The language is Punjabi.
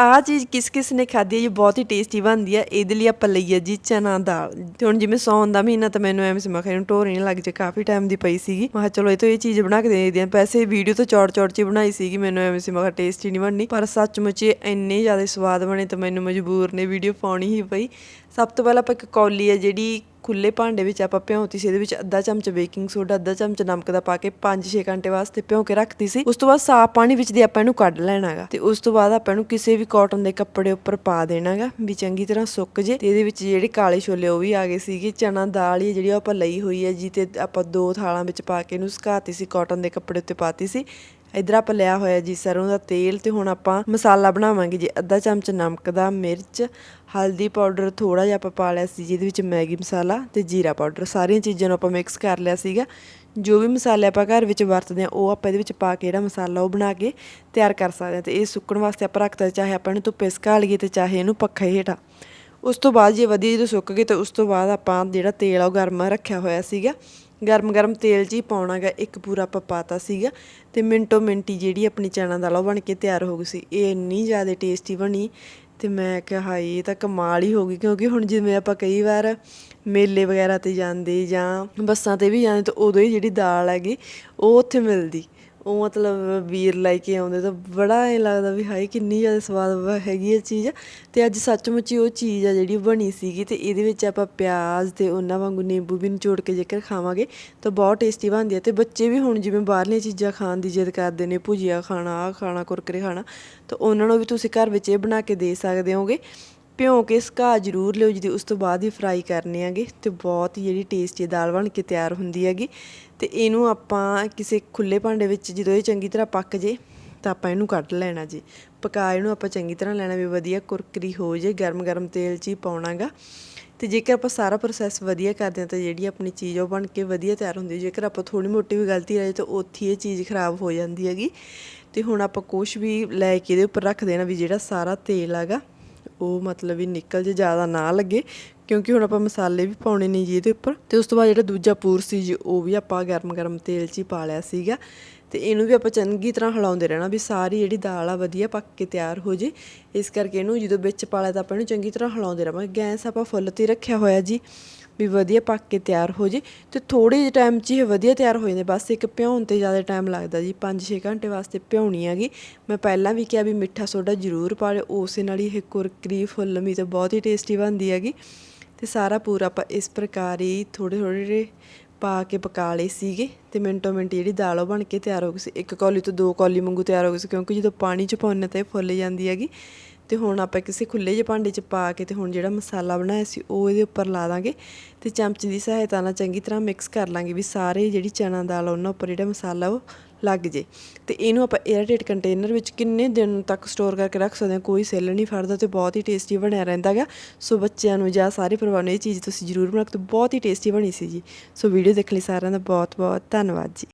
ਆਹ ਚੀਜ਼ ਕਿਸ ਕਿਸ ਨੇ ਖਾਧੀ ਹੈ ਜੀ ਬਹੁਤ ਹੀ ਟੇਸਟੀ ਬਣਦੀ ਹੈ। ਇਹਦੇ ਲਈ ਆਪਾਂ ਲਈ ਹੈ ਜੀ ਚਨਾ ਦਾਲ। ਹੁਣ ਜਿਵੇਂ ਸੌਣ ਦਾ ਮਹੀਨਾ ਤਾਂ ਮੈਨੂੰ ਐਵੇਂ ਸੀ, ਮੈਂ ਕਿਹਾ ਇਹਨੂੰ ਢੋਰੀ ਨਹੀਂ ਲੱਗ ਜੇ, ਕਾਫੀ ਟਾਈਮ ਦੀ ਪਈ ਸੀਗੀ। ਮੈਂ ਕਿਹਾ ਚਲੋ ਇਹ ਤੋਂ ਇਹ ਚੀਜ਼ ਬਣਾ ਕੇ ਦੇ ਦਿਆਂ ਪੈਸੇ ਵੀਡੀਓ ਤੋਂ ਚੌੜ ਚੌੜ ਚ ਹੀ ਬਣਾਈ ਸੀਗੀ, ਮੈਨੂੰ ਐਵੇਂ ਸੀ, ਮੈਂ ਟੇਸਟੀ ਨਹੀਂ ਬਣਨੀ। ਪਰ ਸੱਚਮੁੱਚ ਇੰਨੇ ਜ਼ਿਆਦਾ ਸਵਾਦ ਬਣੇ ਤਾਂ ਮੈਨੂੰ ਮਜਬੂਰ ਨੇ ਵੀਡੀਓ ਪਾਉਣੀ ਹੀ ਪਈ। ਸਭ ਤੋਂ ਪਹਿਲਾਂ ਆਪਾਂ ਇੱਕ ਕੌਲੀ ਹੈ ਜਿਹੜੀ ਖੁੱਲੇ ਭਾਂਡੇ ਵਿੱਚ ਆਪਾਂ ਭਿਉਂਤੀ ਸੀ, ਇਹਦੇ ਵਿੱਚ ਅੱਧਾ ਚਮਚ ਬੇਕਿੰਗ ਸੋਡਾ ਅੱਧਾ ਚਮਚ ਨਮਕ ਦਾ ਪਾ ਕੇ 5-6 ਘੰਟੇ ਵਾਸਤੇ ਭਿਉਂ ਕੇ ਰੱਖਤੀ ਸੀ। ਉਸ ਤੋਂ ਬਾਅਦ ਸਾਫ਼ ਪਾਣੀ ਵਿੱਚ ਦੀ ਆਪਾਂ ਇਹਨੂੰ ਕੱਢ ਲੈਣਾਗਾ। ਤੇ ਉਸ ਤੋਂ ਬਾਅਦ ਆਪਾਂ ਇਹਨੂੰ ਕਿਸੇ ਵੀ ਕਾਟਨ ਦੇ ਕੱਪੜੇ ਉੱਪਰ ਪਾ ਦੇਣਾਗਾ, ਵੀ ਚੰਗੀ ਤਰ੍ਹਾਂ ਸੁੱਕ ਜੇ। ਤੇ ਇਹਦੇ ਵਿੱਚ ਜਿਹੜੇ ਕਾਲੇ ਛੋਲੇ ਉਹ ਵੀ ਆ ਗਏ ਸੀਗੇ। ਚਨਾ ਦਾਲ ਹੀ ਜਿਹੜੀ ਉਹ ਆਪਾਂ ਲਈ ਹੋਈ ਹੈ ਜੀ, ਤੇ ਆਪਾਂ ਦੋ ਥਾਲਾਂ ਵਿੱਚ ਪਾ ਕੇ ਇਹਨੂੰ ਸੁਕਾਤੀ ਸੀ ਕਾਟਨ ਦੇ ਕੱਪੜੇ ਉੱਤੇ ਪਾਤੀ ਸੀ। ਇਧਰ ਆਪਾਂ ਲਿਆ ਹੋਇਆ ਜੀ ਸਰੋਂ ਦਾ ਤੇਲ ਤੇ ਹੁਣ ਆਪਾਂ ਮਸਾਲਾ ਬਣਾਵਾਂਗੇ ਜੀ। ਅੱਧਾ ਚਮਚ ਨਮਕ ਦਾ ਮਿਰਚ, ਹਲਦੀ ਪਾਊਡਰ ਥੋੜਾ ਜਿਹਾ ਆਪਾਂ ਪਾ ਲਿਆ ਸੀ ਜਿਹਦੇ ਵਿੱਚ ਮੈਗੀ ਮਸਾਲਾ ਤੇ ਜੀਰਾ ਪਾਊਡਰ। ਸਾਰੀਆਂ ਚੀਜ਼ਾਂ ਨੂੰ ਆਪਾਂ ਮਿਕਸ ਕਰ ਲਿਆ ਸੀਗਾ। ਜੋ ਵੀ ਮਸਾਲੇ ਆਪਾਂ ਘਰ ਵਿੱਚ ਵਰਤਦੇ ਆ ਉਹ ਆਪਾਂ ਇਹਦੇ ਵਿੱਚ ਪਾ ਕੇ ਜਿਹੜਾ ਮਸਾਲਾ ਉਹ ਬਣਾ ਕੇ ਤਿਆਰ ਕਰ ਸਕਦੇ ਆ ਤੇ ਇਹ ਸੁੱਕਣ ਵਾਸਤੇ ਆਪਾਂ ਰੱਖਤਾ ਚਾਹੇ ਆਪਾਂ ਇਹਨੂੰ ਧੁੱਪੇ ਸੁਕਾ ਲਈਏ ਤੇ ਚਾਹੇ ਇਹਨੂੰ ਪੱਖੇ ਹੇਠਾਂ। ਉਸ ਤੋਂ ਬਾਅਦ ਜੇ ਵਧੀਆ ਜਦੋਂ ਸੁੱਕ ਗਏ ਤਾਂ ਉਸ ਤੋਂ ਬਾਅਦ ਆਪਾਂ ਜਿਹੜਾ ਤੇਲ ਆ ਉਹ ਗਰਮ ਰੱਖਿਆ ਹੋਇਆ ਸੀਗਾ। ਗਰਮ ਗਰਮ ਤੇਲ 'ਚ ਹੀ ਪਾਉਣਾਗਾ, ਇੱਕ ਪੂਰਾ ਆਪਾਂ ਪਾਤਾ ਸੀਗਾ ਤੇ ਮਿੰਟੋ ਮਿੰਟੀ ਜਿਹੜੀ ਆਪਣੀ ਚਨਾ ਦਾਲ ਉਹ ਬਣ ਕੇ ਤਿਆਰ ਹੋ ਗਈ ਸੀ। ਇਹ ਇੰਨੀ ਜ਼ਿਆਦਾ ਟੇਸਟੀ ਬਣੀ ਤੇ ਮੈਂ ਕਿਹਾ, ਹਾਏ, ਇਹ ਤਾਂ ਕਮਾਲ ਹੀ ਹੋ ਗਈ, ਕਿਉਂਕਿ ਹੁਣ ਜਿਵੇਂ ਆਪਾਂ ਕਈ ਵਾਰ ਮੇਲੇ ਵਗੈਰਾ ਤੇ ਜਾਂਦੇ ਜਾਂ ਬੱਸਾਂ ਤੇ ਵੀ ਜਾਂਦੇ ਤਾਂ ਉਦੋਂ ਹੀ ਜਿਹੜੀ ਦਾਲ ਹੈਗੀ, ਉਹ ਉੱਥੇ ਮਿਲਦੀ। ਉਹ ਮਤਲਬ ਵੀਰ ਲੈ ਕੇ ਆਉਂਦੇ ਤਾਂ ਬੜਾ ਐ ਲੱਗਦਾ ਵੀ ਹਾਏ ਕਿੰਨੀ ਜ਼ਿਆਦਾ ਸਵਾਦ ਹੈਗੀ ਇਹ ਚੀਜ਼। ਤੇ ਅੱਜ ਸੱਚਮੁੱਚ ਹੀ ਉਹ ਚੀਜ਼ ਆ ਜਿਹੜੀ ਬਣੀ ਸੀਗੀ ਤੇ ਇਹਦੇ ਵਿੱਚ ਆਪਾਂ ਪਿਆਜ਼ ਤੇ ਉਹਨਾਂ ਵਾਂਗੂ ਨਿੰਬੂ ਵੀ ਨਿਚੋੜ ਕੇ ਜੇਕਰ ਖਾਵਾਂਗੇ ਤਾਂ ਬਹੁਤ ਟੇਸਟੀ ਬਣਦੀ ਹੈ ਤੇ ਬੱਚੇ ਵੀ ਹੁਣ ਜਿਵੇਂ ਬਾਹਰਲੀਆਂ ਚੀਜ਼ਾਂ ਖਾਣ ਦੀ ਜਿੱਦ ਕਰਦੇ ਨੇ, ਭੁਜੀਆ ਖਾਣਾ, ਆਹ ਖਾਣਾ, ਕੁਰਕਰੇ ਖਾਣਾ, ਤਾਂ ਉਹਨਾਂ ਨੂੰ ਵੀ ਤੁਸੀਂ ਘਰ ਵਿੱਚ ਇਹ ਬਣਾ ਕੇ ਦੇ ਸਕਦੇ ਹੋਗੇ। ਭਿਉਂ ਕੇ ਸੁਕਾ ਜ਼ਰੂਰ ਲਿਓ ਜਿਹਦੀ ਉਸ ਤੋਂ ਬਾਅਦ ਹੀ ਫਰਾਈ ਕਰਨੇ ਆਗੇ ਤੇ ਬਹੁਤ ਹੀ ਜਿਹੜੀ ਟੇਸਟੀ ਦਾਲ ਬਣ ਕੇ ਤਿਆਰ ਹੁੰਦੀ ਹੈਗੀ ਤੇ ਇਹਨੂੰ ਆਪਾਂ ਕਿਸੇ ਖੁੱਲੇ ਭਾਂਡੇ ਵਿੱਚ ਜਦੋਂ ਇਹ ਚੰਗੀ ਤਰ੍ਹਾਂ ਪੱਕ ਜੇ ਤਾਂ ਆਪਾਂ ਇਹਨੂੰ ਕੱਢ ਲੈਣਾ ਜੀ। ਪਕਾ ਇਹਨੂੰ ਆਪਾਂ ਚੰਗੀ ਤਰ੍ਹਾਂ ਲੈਣਾ ਵੀ ਵਧੀਆ ਕੁਰਕਰੀ ਹੋ ਜੇ ਗਰਮ ਗਰਮ ਤੇਲ 'ਚ ਹੀ ਪਾਉਣਾਗਾ। ਤੇ ਜੇਕਰ ਆਪਾਂ ਸਾਰਾ ਪ੍ਰੋਸੈਸ ਵਧੀਆ ਕਰਦੇ ਹਾਂ ਤਾਂ ਜਿਹੜੀ ਆਪਣੀ ਚੀਜ਼ ਉਹ ਬਣ ਕੇ ਵਧੀਆ ਤਿਆਰ ਹੁੰਦੀ ਹੈ। ਜੇਕਰ ਆਪਾਂ ਥੋੜੀ ਮੋਟੀ ਵੀ ਗਲਤੀ ਰਹੇ ਤਾਂ ਉੱਥੇ ਹੀ ਇਹ ਚੀਜ਼ ਖਰਾਬ ਹੋ ਜਾਂਦੀ ਹੈਗੀ। ਤੇ ਹੁਣ ਆਪਾਂ ਕੁਝ ਵੀ ਲੈ ਕੇ ਇਹਦੇ ਉੱਪਰ ਰੱਖ ਦੇਣਾ ਵੀ ਜਿਹੜਾ ਸਾਰਾ ਤੇਲ ਹੈਗਾ। ਉਹ ਮਤਲਬ ਵੀ ਨਿਕਲ ਜੇ, ਜ਼ਿਆਦਾ ਨਾ ਲੱਗੇ, ਕਿਉਂਕਿ ਹੁਣ ਆਪਾਂ ਮਸਾਲੇ ਵੀ ਪਾਉਣੇ ਨੇ ਜੀ ਇਹਦੇ ਉੱਪਰ। ਤੇ ਉਸ ਤੋਂ ਬਾਅਦ ਜਿਹੜਾ ਦੂਜਾ ਪੂਰ ਸੀ ਜੀ, ਉਹ ਵੀ ਆਪਾਂ ਗਰਮ ਗਰਮ ਤੇਲ 'ਚ ਹੀ ਪਾ ਲਿਆ ਸੀਗਾ। ਤੇ ਇਹਨੂੰ ਵੀ ਆਪਾਂ ਚੰਗੀ ਤਰ੍ਹਾਂ ਹਿਲਾਉਂਦੇ ਰਹਿਣਾ ਵੀ ਸਾਰੀ ਜਿਹੜੀ ਦਾਲ ਆ ਵਧੀਆ ਪੱਕ ਕੇ ਤਿਆਰ ਹੋ ਜੇ। ਇਸ ਕਰਕੇ ਇਹਨੂੰ ਜਦੋਂ ਵਿੱਚ ਪਾ ਲਿਆ ਤਾਂ ਆਪਾਂ ਇਹਨੂੰ ਚੰਗੀ ਤਰ੍ਹਾਂ ਹਿਲਾਉਂਦੇ ਰਵਾਂਗੇ ਗੈਸ ਆਪਾਂ ਫੁੱਲ ਤੇ ਰੱਖਿਆ ਹੋਇਆ ਜੀ। ਵੀ ਵਧੀਆ ਪੱਕ ਕੇ ਤਿਆਰ ਹੋ ਜੇ ਤੇ ਥੋੜੇ ਜਿਹੇ ਟਾਈਮ 'ਚ ਇਹ ਵਧੀਆ ਤਿਆਰ ਹੋ ਜਾਂਦੇ। ਬਸ ਇੱਕ ਭਿਉਣ ਤੇ ਜ਼ਿਆਦਾ ਟਾਈਮ ਲੱਗਦਾ ਜੀ। 5-6 ਘੰਟੇ ਵਾਸਤੇ ਭਿਉਣੀ ਹੈਗੀ। ਮੈਂ ਪਹਿਲਾਂ ਵੀ ਕਿਹਾ ਵੀ ਮਿੱਠਾ ਸੋਡਾ ਜ਼ਰੂਰ ਪਾ ਲਿਓ। ਉਸੇ ਨਾਲ ਹੀ ਇਹ ਕੁਰਕਰੀ ਫੁੱਲਮੀ ਤਾਂ ਬਹੁਤ ਹੀ ਟੇਸਟੀ ਬਣਦੀ ਹੈਗੀ। ਤੇ ਸਾਰਾ ਪੂਰਾ ਆਪਾਂ ਇਸ ਪ੍ਰਕਾਰ ਹੀ ਥੋੜੇ ਥੋੜੇ ਜਿਹੇ ਪਾ ਕੇ ਪਕਾ ਲਏ ਸੀਗੇ। ਤੇ ਮਿੰਟੋ ਮਿੰਟ ਜਿਹੜੀ ਦਾਲ ਉਹ ਬਣ ਕੇ ਤਿਆਰ ਹੋ ਗਈ ਸੀ। ਇੱਕ ਕੌਲੀ ਤੋਂ ਦੋ ਕੌਲੀ ਵਾਂਗੂ ਤਿਆਰ ਹੋ ਗਈ ਸੀ। ਕਿਉਂਕਿ ਜਦੋਂ ਪਾਣੀ ਚ ਪਾਉਂਦੇ ਤਾਂ ਇਹ ਫੁੱਲ ਜਾਂਦੀ ਹੈਗੀ ਤੇ ਹੁਣ ਆਪਾਂ ਕਿਸੇ ਖੁੱਲੇ ਜਿਹੇ ਭਾਂਡੇ 'ਚ ਪਾ ਕੇ ਤੇ ਹੁਣ ਜਿਹੜਾ ਮਸਾਲਾ ਬਣਾਇਆ ਸੀ ਉਹ ਇਹਦੇ ਉੱਪਰ ਲਾ ਦਾਂਗੇ ਤੇ ਚਮਚ ਦੀ ਸਹਾਇਤਾ ਨਾਲ ਚੰਗੀ ਤਰ੍ਹਾਂ ਮਿਕਸ ਕਰ ਲਾਂਗੇ ਵੀ ਸਾਰੇ ਜਿਹੜੀ ਚਨਾ ਦਾਲ ਉਹਨਾਂ ਉੱਪਰ ਜਿਹੜਾ ਮਸਾਲਾ ਉਹ ਲੱਗ ਜੇ। ਤੇ ਇਹਨੂੰ ਆਪਾਂ 에ਅਰਟਾਈਟ ਕੰਟੇਨਰ ਵਿੱਚ ਕਿੰਨੇ ਦਿਨ ਤੱਕ ਸਟੋਰ ਕਰਕੇ ਰੱਖ ਸਕਦੇ ਹਾਂ, ਕੋਈ ਸੈੱਲ ਨਹੀਂ ਫੜਦਾ ਤੇ ਬਹੁਤ ਹੀ ਟੇਸਟੀ ਬਣਿਆ ਰਹਿੰਦਾ ਗਾ। ਸੋ ਬੱਚਿਆਂ ਨੂੰ ਜਾਂ ਸਾਰੇ ਪਰਿਵਾਰ ਨੂੰ ਇਹ ਚੀਜ਼ ਤੁਸੀਂ ਜ਼ਰੂਰ ਬਣਾ ਕੇ ਬਹੁਤ ਹੀ ਟੇਸਟੀ ਬਣੀ ਸੀ ਜੀ। ਸੋ ਵੀਡੀਓ ਦੇਖਣ ਲਈ ਸਾਰਿਆਂ ਦਾ ਬਹੁਤ ਬਹੁਤ ਧੰਨਵਾਦ ਜੀ।